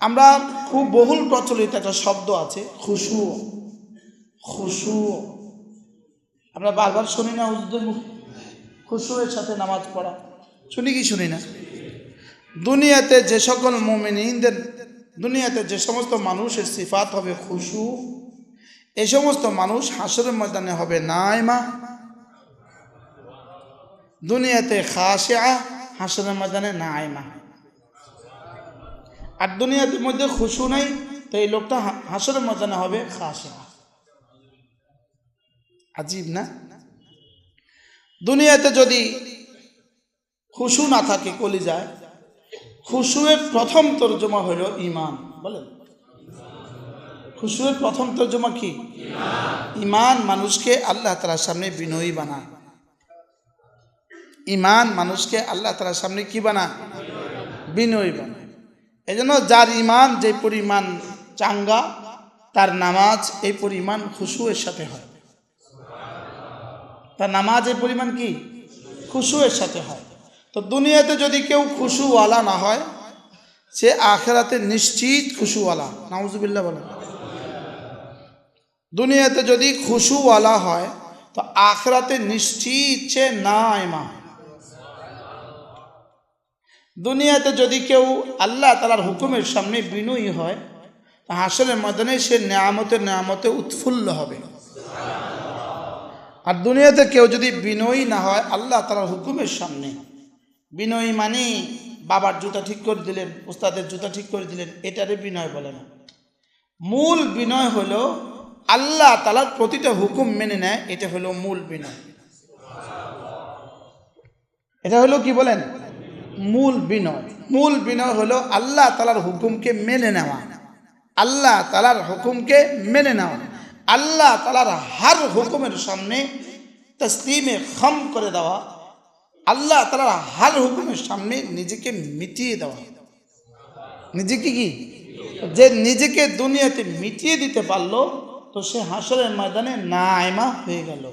আমরা খুব বহুল প্রচলিত একটা শব্দ আছে, খুশু। খুশু। আমরা বারবার শুনি না মুখ। খুশুয়ের সাথে নামাজ পড়া। শুনি কি শুনি না? দুনিয়াতে যে সকল মোমিনদের, দুনিয়াতে যে সমস্ত মানুষের সিফাত হবে খুশু এই সমস্ত মানুষ হাসরের ময়দানে হবে নাইমা। দুনিয়াতে খাসিয়া হাসরের ময়দানে নাইমা। আর দুনিয়াতে মধ্যে খুশু নাই, তো এই লোকটা হাসরের ময়দানে হবে খাসিয়া। আজীব না? দুনিয়াতে যদি খুশু না থাকে কলিজায় খুশুয়ের প্রথম তর্জমা হলো ইমান, বলেন। খুশুয়ের প্রথম তর্জমা কি? ইমান। মানুষকে আল্লাহ তালার সামনে বিনয়ী বানায়। ইমান মানুষকে আল্লাহ তালার সামনে কি বানায়? বিনয়ী বানায়। এই জন্য যার ইমান যে পরিমাণ চাঙ্গা, তার নামাজ এই পরিমাণ খুশুয়ের সাথে হয়। তার নামাজ এই পরিমাণ কি? খুশুয়ের সাথে হয়। তো দুনিয়াতে যদি কেউ খুশুওয়ালা না হয়, সে আখেরাতে নিশ্চিত খুশুওয়ালা। নাউজুবিল্লাহ বলেন। দুনিয়াতে যদি খুশুওয়ালা হয়, তো আখরাতে নিশ্চিত সে না এমা দুনিয়াতে যদি কেউ আল্লাহ তালার হুকুমের সামনে বিনয়ী হয় হাসরের ময়দানে সে নেয়ামতে নেয়ামতে উৎফুল্ল হবে। আর দুনিয়াতে কেউ যদি বিনয়ী না হয় আল্লাহ তালার হুকুমের সামনে, বিনয়ী মানে বাবার জুতা ঠিক করে দিলেন উস্তাদের জুতা ঠিক করে দিলেন, এটারে বিনয় বলে না। মূল বিনয় হলো আল্লাহ তালার প্রতিটা হুকুম মেনে নেয়, এটা হলো মূল বিনয়। এটা হলো কি বলেন? মূল বিনয়। মূল বিনয় হলো আল্লাহ তালার হুকুমকে মেনে নেওয়া। আল্লাহ তালার হুকুমকে মেনে নেওয়া। আল্লাহ তালার হার হুকুমের সামনে তসলিমে খম করে দেওয়া। আল্লাহ তালার হার হুকুমের সামনে নিজেকে মিটিয়ে দেওয়া। নিজেকে কি? যে নিজেকে দুনিয়াতে মিটিয়ে দিতে পারল, তো সে হাসরের ময়দানে নাইমা হয়ে গেল।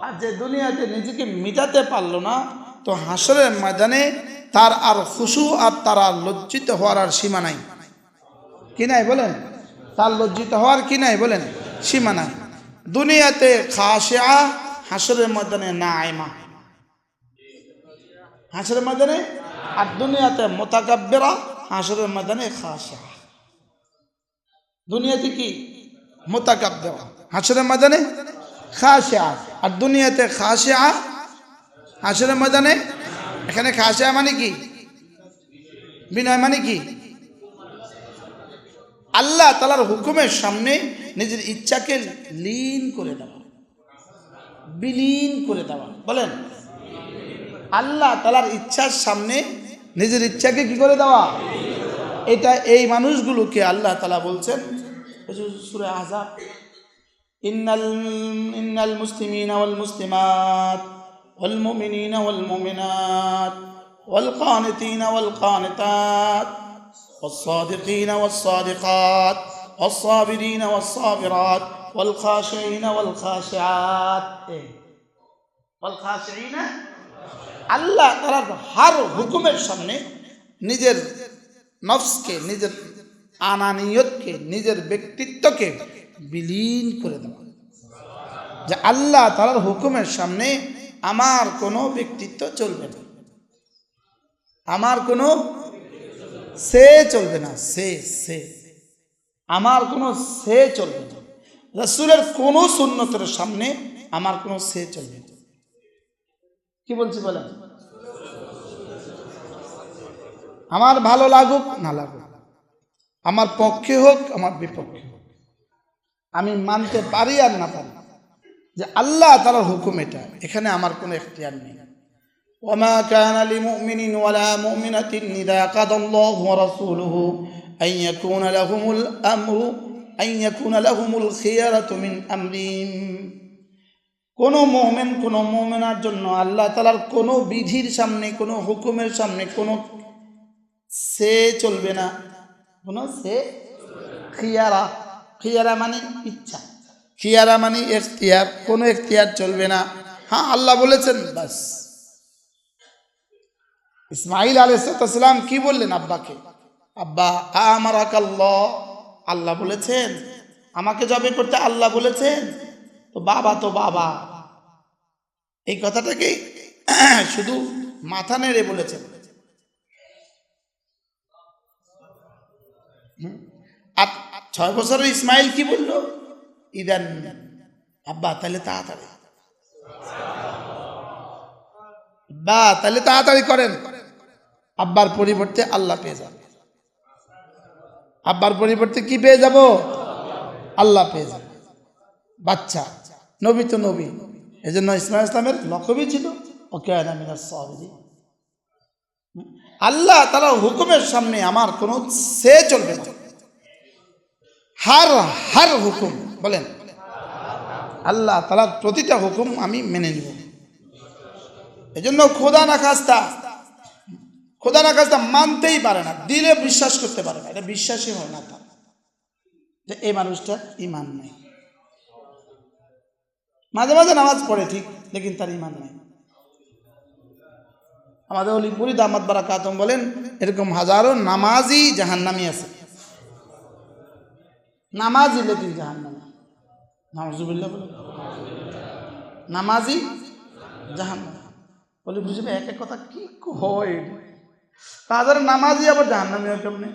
আর যে দুনিয়াতে নিজেকে মিটাতে পারল না তো হাসরের ময়দানে তার আর খুশু আর তার আর লজ্জিত হওয়ার আর সীমা নাই। কি নাই বলেন? তার লজ্জিত হওয়ার কি নাই বলেন? সীমা নাই। দুনিয়াতে খাসিয়া হাসরের ময়দানে নাইমা হাসরের ময়দানে? আর দুনিয়াতে মোতাকাব্বেরা হাসরের ময়দানে খাসিয়া দুনিয়াতে কি? মোতাকাব্বেরা। হাসরের ময়দানে খাসিয়া আর দুনিয়াতে খাসিয়া হাসরের ময়দানে? এখানে খাসিয়া মানে কি? বিনয় মানে কি? আল্লাহ তালার হুকুমের সামনে নিজের ইচ্ছাকে লীন করে দেওয়া। বিলীন করে দেওয়া। বলেন। আল্লাহ তালার ইচ্ছার সামনে নিজের ইচ্ছাকে কি করে দেওয়া? এটা এই মানুষগুলোকে আল্লাহ তালা বলছেন সুরে আজাব ইন্নাল ইন্নাল মুসলিমিন ওয়াল মুসলিমাত। ওয়াল মুমিনিন ওয়াল মুমিনাত ওয়াল কানিতিন ওয়াল কানিতাত والصادقين والصادقات والصابرين والصابرات والخاشعين والخاشعات إيه؟ والخاشعين আল্লাহ তালার হার হুকুমের সামনে নিজের নফসকে নিজের আনানিয়তকে নিজের ব্যক্তিত্বকে বিলীন করে দেওয়া যে আল্লাহ তালার হুকুমের সামনে আমার কোনো ব্যক্তিত্ব চলবে না। আমার কোনো সে চলবে না, সে সে। আমার কোনো সে চলবে না। রসুলের কোনো সুন্নতের সামনে আমার কোনো সে চলবে না। কি বলছি বলেন? আমার ভালো লাগুক, না লাগুক। আমার পক্ষে হোক, আমার বিপক্ষে হোক। আমি মানতে পারি আর না পারি। যে আল্লাহ তালার হুকুম এটা এখানে আমার কোনো এখতিয়ার নেই وما كان لمؤمن ولا مؤمنة إذا قضى الله ورسوله أن يكون لهم الأمر أن يكون لهم الخيرة من أمرهم কোনো মোমেন কোনো মোমেনার জন্য আল্লাহ তালার কোনো বিধির সামনে কোনো হুকুমের সামনে কোনো সে চলবে না কোনো সে খিয়ারা খিয়ারা মানে ইচ্ছা খিয়ারা মানে এখতিয়ার, কোনো এখতিয়ার চলবে না। হ্যাঁ আল্লাহ বলেছেন, বাস। ইসমাইল আলাইসালাম কি বললেন আব্বাকে? আব্বা আমার আল্লাহ বলেছেন, আমাকে জবে করতে আল্লাহ বলেছেন? তো বাবা তো বাবা। এই কথাটাকে শুধু মাথা নেড়ে বলেছেন? আর ছয় বছরের ইসমাইল কি বলল? ইদান, আব্বা তাহলে তাড়াতাড়ি। বা তাহলে তাড়াতাড়ি করেন। আব্বার পরিবর্তে আল্লাহ পেয়ে যাবে। আব্বার পরিবর্তে কি পেয়ে যাব? আল্লাহ পেয়ে যাবে। বাচ্চা, নবী তো নবী। এই জন্য ইসমাইল ইসলামের লকবই ছিল ওকে আল্লাহ তারা হুকুমের সামনে আমার কোনো সে চলবে না। হার হার হুকুম। বলেন, আল্লাহ তালার প্রতিটা হুকুম আমি মেনে নিব। এই জন্য খোদা না খাস্তা খোদা না খাস্তা মানতেই পারে না, দিলে বিশ্বাস করতে পারে না, এটা বিশ্বাসই হয় না তার। যে এই মানুষটা ইমান নেই। মাঝে মাঝে নামাজ পড়ে ঠিক, লেকিন তার ইমান নেই। আমাদের অলিপুরি দামাত বারা কাতম বলেন, এরকম হাজারো নামাজি জাহান্নামি আছে। নামাজি লেকিন জাহান্নামি। নামাজি জাহান্নামি বলি বুঝবে এক এক কথা কি হয় তাদের নামাজি, আবার জাহান্নামি হয় কেমনে?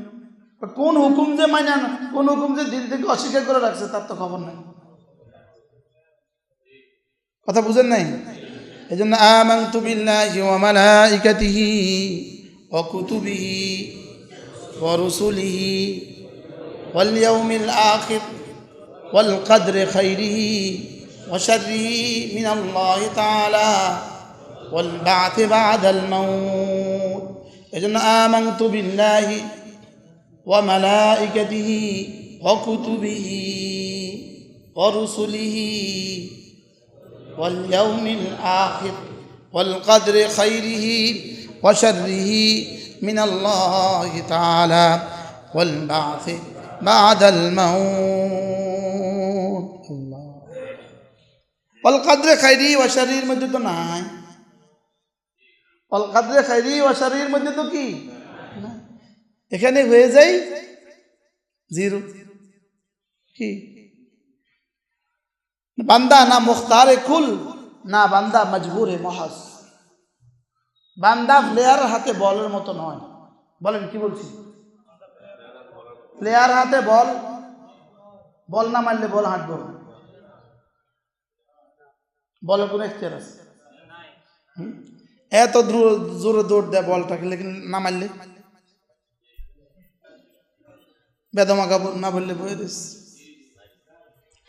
কোন হুকুম যে মানে না কোন হুকুম যে দিল থেকে অস্বীকার করে রাখছে, তার তো খবর নাই। কথা বুঝেন নাই? এই জন্য আমান্তু বিল্লাহি ওয়া মালাইকাতিহি ওয়া কুতুবিহি ওয়া রুসুলিহি ওয়াল ইয়াউমিল আখির। والقدر خيره وشره من الله تعالى والبعث بعد الموت. إذن آمنت بالله وملائكته وكتبه ورسله واليوم الآخر والقدر خيره وشره من الله تعالى والبعث بعد الموت. অল কাদরে খাইরি ওয়াশারির মধ্যে তো নাই। অল কাদরে খাইরি ওয়াশারির মধ্যে তো কি? এখানে হয়ে যায় জিরো। কি? বান্দা না মুখতারে কুল, না বান্দা মজবুর মহাস। বান্দা প্লেয়ার হাতে বলের মতো নয়। বলেন, কি বলছি? প্লেয়ার হাতে বল বল না মারলে বল হাঁটবো। না বলে কোনো এখতিয়ার আছে হুম? এত দ্রু- জোরে দৌড় দেয় বলটাকে লেকিন না মারলে বেদমা কাপড় না বললে বয়ে দিস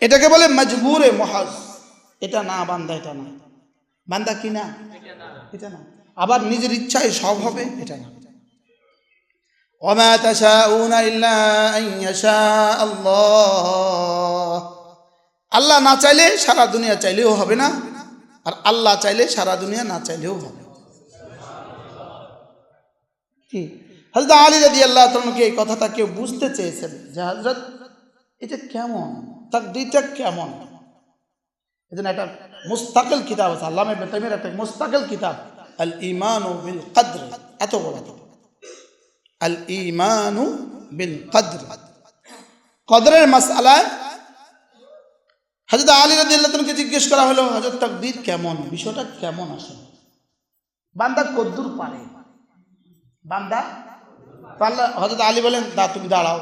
এটাকে বলে মজবুরে মহাজ এটা না বান্দা এটা না বান্দা কি না এটা না আবার নিজের ইচ্ছায় সব হবে এটা না وما تشاءون إلا أن يشاء الله আল্লাহ না চাইলে সারা দুনিয়া চাইলেও হবে না, আর আল্লাহ চাইলে সারা দুনিয়া না চাইলেও হবে। হজরত আলী রাদি আল্লাহ তালকে এই কথাটা কেউ বুঝতে চেয়েছেন যে হজরত এটা কেমন? তাকদিরটা কেমন? এই জন্য একটা মুস্তাকিল কিতাব আছে আল্লাহ বেতমের একটা মুস্তাকিল কিতাব আল ইমানু বিল কদ্র এত বড়। আল ইমানু বিল কদ্র কদরের মাসালায় হজরত আলী রাদি আল্লাহ তালকে জিজ্ঞেস করা হলো, হজরত তাকদির কেমন? বিষয়টা কেমন আসলে? বান্দা কদ্দুর পারে। বান্দা আল্লাহ হজরত আলী বলেন দা তুমি দাঁড়াও।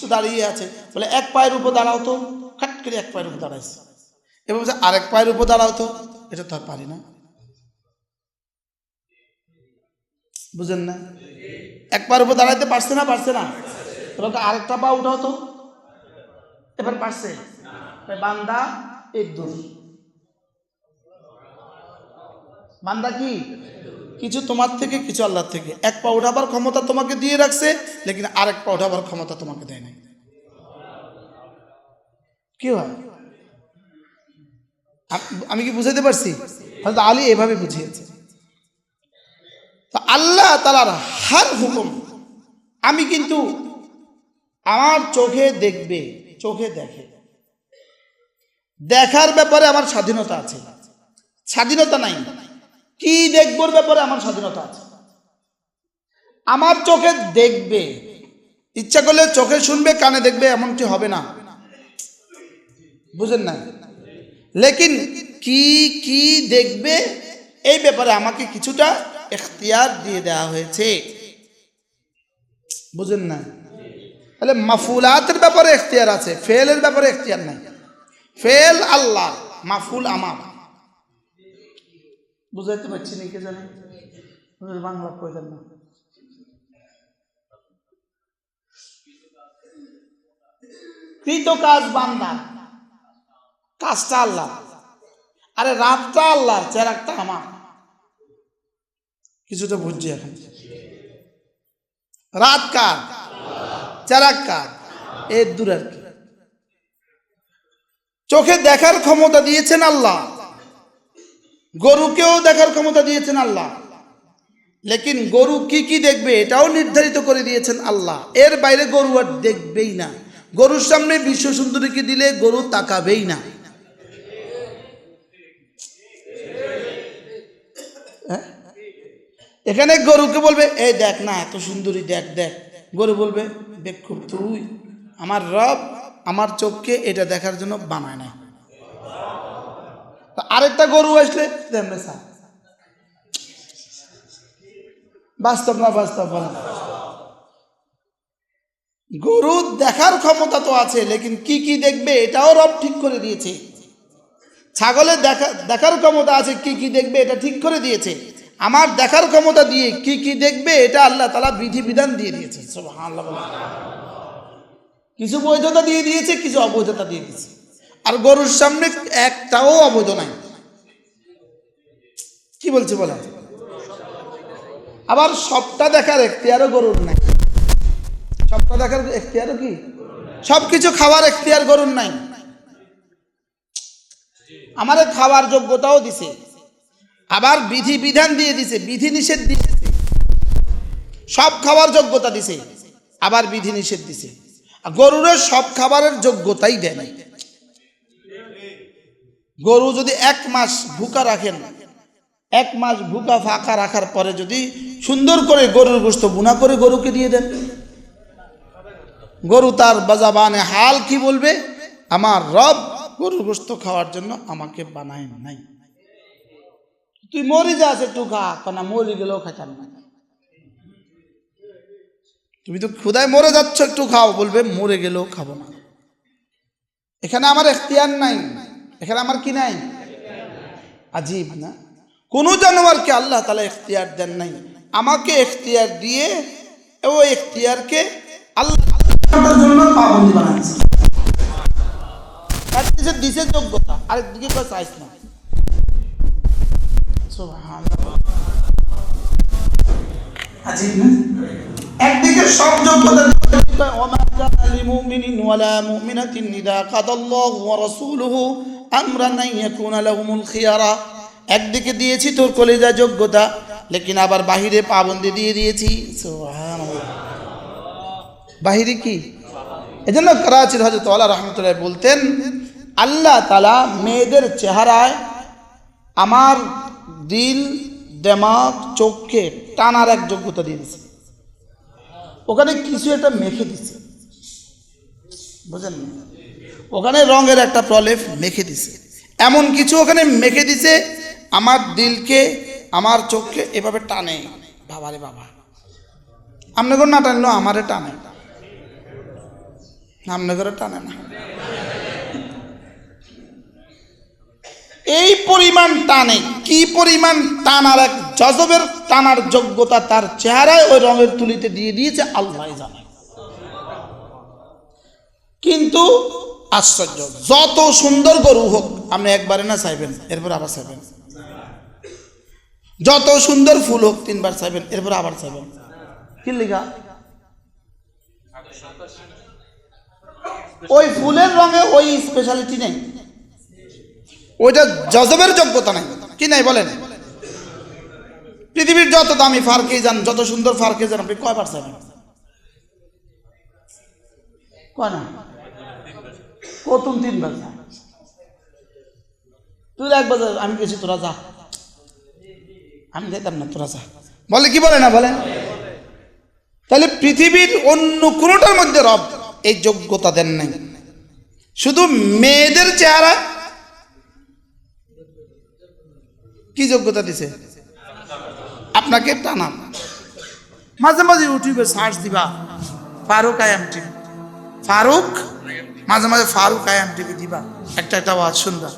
তো দাঁড়িয়ে আছে। বলে, এক পায়ের উপর দাঁড়াও তো। খাট করে এক পায়ের উপর দাঁড়াইছে। এবং আরেক পায়ের উপর দাঁড়াও তো। এটা তো আর পারি না। বুঝেন না? এক পায়ের উপর দাঁড়াইতে পারছে না? পারছে না। এবার তো আরেকটা পা উঠাও তো। এবার পারছে। বান্দা এক দোষ। বান্দা কি? কিছু তোমার থেকে, কিছু আল্লাহর থেকে। এক পা উঠাবার ক্ষমতা তোমাকে দিয়ে রাখছে, লেকিন আরেক পা উঠাবার ক্ষমতা তোমাকে দেয় নাই। কি হয়? আমি কি বুঝাইতে পারছি? হয়তো আলী এভাবে বুঝিয়েছে। আল্লাহ তালার হার হুকুম, আমি কিন্তু আমার চোখে দেখবে, চোখে দেখে। দেখার ব্যাপারে আমার স্বাধীনতা আছে। স্বাধীনতা নাই। কি দেখবোর ব্যাপারে আমার স্বাধীনতা আছে? আমার চোখে দেখবে। ইচ্ছা করলে চোখে শুনবে, কানে দেখবে, এমনটি হবে না। বুঝেন না? লেকিন কি কি দেখবে, এই ব্যাপারে আমাকে কিছুটা এখতিয়ার দিয়ে দেওয়া হয়েছে। বুঝেন না? তাহলে মাফুলাতের ব্যাপারে এখতিয়ার আছে, ফেলের ব্যাপারে এখতিয়ার নাই। ফেল আল্লাহ, মাফুল আমার। বুঝাইতে পারছি না কে জানে? বাংলা কই দেন না? কৃত কাজ বান্দা, কাজটা আল্লাহ। আরে রাতটা আল্লাহর, চেরাকটা আমার। কিছুটা বুঝছি এখন। রাত কার? চেরাক কার? এর দূর আর কি। চোখে দেখার ক্ষমতা দিয়েছেন আল্লাহ। গরুকেও দেখার ক্ষমতা দিয়েছেন আল্লাহ। লেকিন গরু কি কি দেখবে এটাও নির্ধারিত করে দিয়েছেন আল্লাহ। এর বাইরে গরু আর দেখবেই না। গরুর সামনে বিশ্ব সুন্দরীকে দিলে গরু তাকাবেই না। হ্যাঁ? এখানে গরুকে বলবে এই দেখ না, এত সুন্দরী, দেখ দেখ। গরু বলবে বেক্ষুব তুই, আমার রব আমার চোখকে এটা দেখার জন্য বানায় না আরেকটা গরু আসলে বাস্তব না বাস্তব বলেন। গরু দেখার ক্ষমতা তো আছে, লেকিন কি কি দেখবে এটাও রব ঠিক করে দিয়েছে। ছাগলের দেখা, দেখার ক্ষমতা আছে, কি কি দেখবে এটা ঠিক করে দিয়েছে। আমার দেখার ক্ষমতা দিয়ে কি কি দেখবে এটা আল্লাহ তালা বিধি বিধান দিয়ে দিয়েছে। সুবহানাল্লাহ বলেন। কিছু বৈধতা দিয়ে দিয়েছে, কিছু অবৈধতা দিয়ে দিয়েছে। আর গরুর সামনে একটাও অবৈধ নাই। কি বলছে বলেন? আবার সবটা দেখার এখতিয়ারও গরুর নাই। সবটা দেখার এখতিয়ারও কি? সব কিছু খাওয়ার এখতিয়ার গরুর নাই। আমাদের খাওয়ার যোগ্যতাও দিছে। আবার বিধি বিধান দিয়ে দিছে বিধি নিষেধ দিয়েছে সব খাওয়ার যোগ্যতা দিছে। আবার বিধি নিষেধ দিছে। আর গরুরের সব খাবারের যোগ্যতাই দেয় নাই। গরু যদি এক মাস ভুকা রাখেন, এক মাস ভুকা ফাঁকা রাখার পরে যদি সুন্দর করে গরুর গোস্ত বুনা করে গরুকে দিয়ে দেন, গরু তার বাজাবানে হাল কি বলবে? আমার রব গরুর গোস্ত খাওয়ার জন্য আমাকে বানায় নাই। তুই মরে যাস একটু খা না মরে গেলেও খাইতাম না। তুমি তো ক্ষুদায় মরে যাচ্ছ, একটু খাও। বলবে, মরে গেলেও খাব না। এখানে আমার এখতিয়ার নাই। এখানে আমার কি নাই? আজীব না। কোন জানোয়ারকে আল্লাহ তালা এখতিয়ার দেন নাই। আমাকে এখতিয়ার দিয়ে ও এখতিয়ারকে আল্লাহ দিছে যোগ্যতা। আরেকদিকে চাইছ না। আজীব না? একদিকে সব একদিকে দিয়েছি তোর কলিজা যোগ্যতা, লেকিন আবার বাহিরে পাবন্দি দিয়ে দিয়েছি। বাহিরে কি? এজন্য করাচির হজরত আল্লাহ রহমতুল্লাহ বলতেন, আল্লাহ তালা মেয়েদের চেহারায় আমার দিল, দেমাগ, চোখকে টানার এক যোগ্যতা দিয়ে দিছে ওখানে কিছু একটা মেখে দিছে। বুঝলেন? ওখানে রঙের একটা প্রলেপ মেখে দিছে। এমন কিছু ওখানে মেখে দিছে, আমার দিলকে, আমার চোখকে এভাবে টানে। বাবারে বাবা। আপনাকে না টানলো আমারে টানে। আপনাকে টানে না। এই পরিমাণ টানে, কি পরিমাণ টানার এক জজবের টানার যোগ্যতা তার চেহারায় ওই রঙের তুলিতে দিয়ে দিয়েছে, আল্লাহ জানে। কিন্তু আশ্চর্য, যত সুন্দর গরু হোক, আপনি একবারে না চাইবেন, এরপর আবার চাইবেন। যত সুন্দর ফুল হোক, তিনবার চাইবেন, এরপর আবার চাইবেন। কি লিখা ওই ফুলের রঙে ওই স্পেশালিটি নেই। ওইটা জজবের যোগ্যতা নাই। কি নাই বলেন? পৃথিবীর যত দামি ফারকে যান, যত সুন্দর ফারকে যান, আপনি কয়বার চাইবেন কয় না? প্রথম তিনবার যা তুই একবার আমি গেছি, তোরা যা। আমি যেতাম না, তোরা যা। বলে কি বলে না বলেন? তাহলে পৃথিবীর অন্য কোনোটার মধ্যে রব এই যোগ্যতা দেন নাই। শুধু মেয়েদের চেহারা কি যোগ্যতা দিছে? আপনাকে টানান মাঝে মাঝে ইউটিউবে সার্চ দিবা ফারুক আয়াম টিভি ফারুক? মাঝে মাঝে ফারুক আয়াম টিভি দিবা। একটা একটা আওয়াজ শুনবা।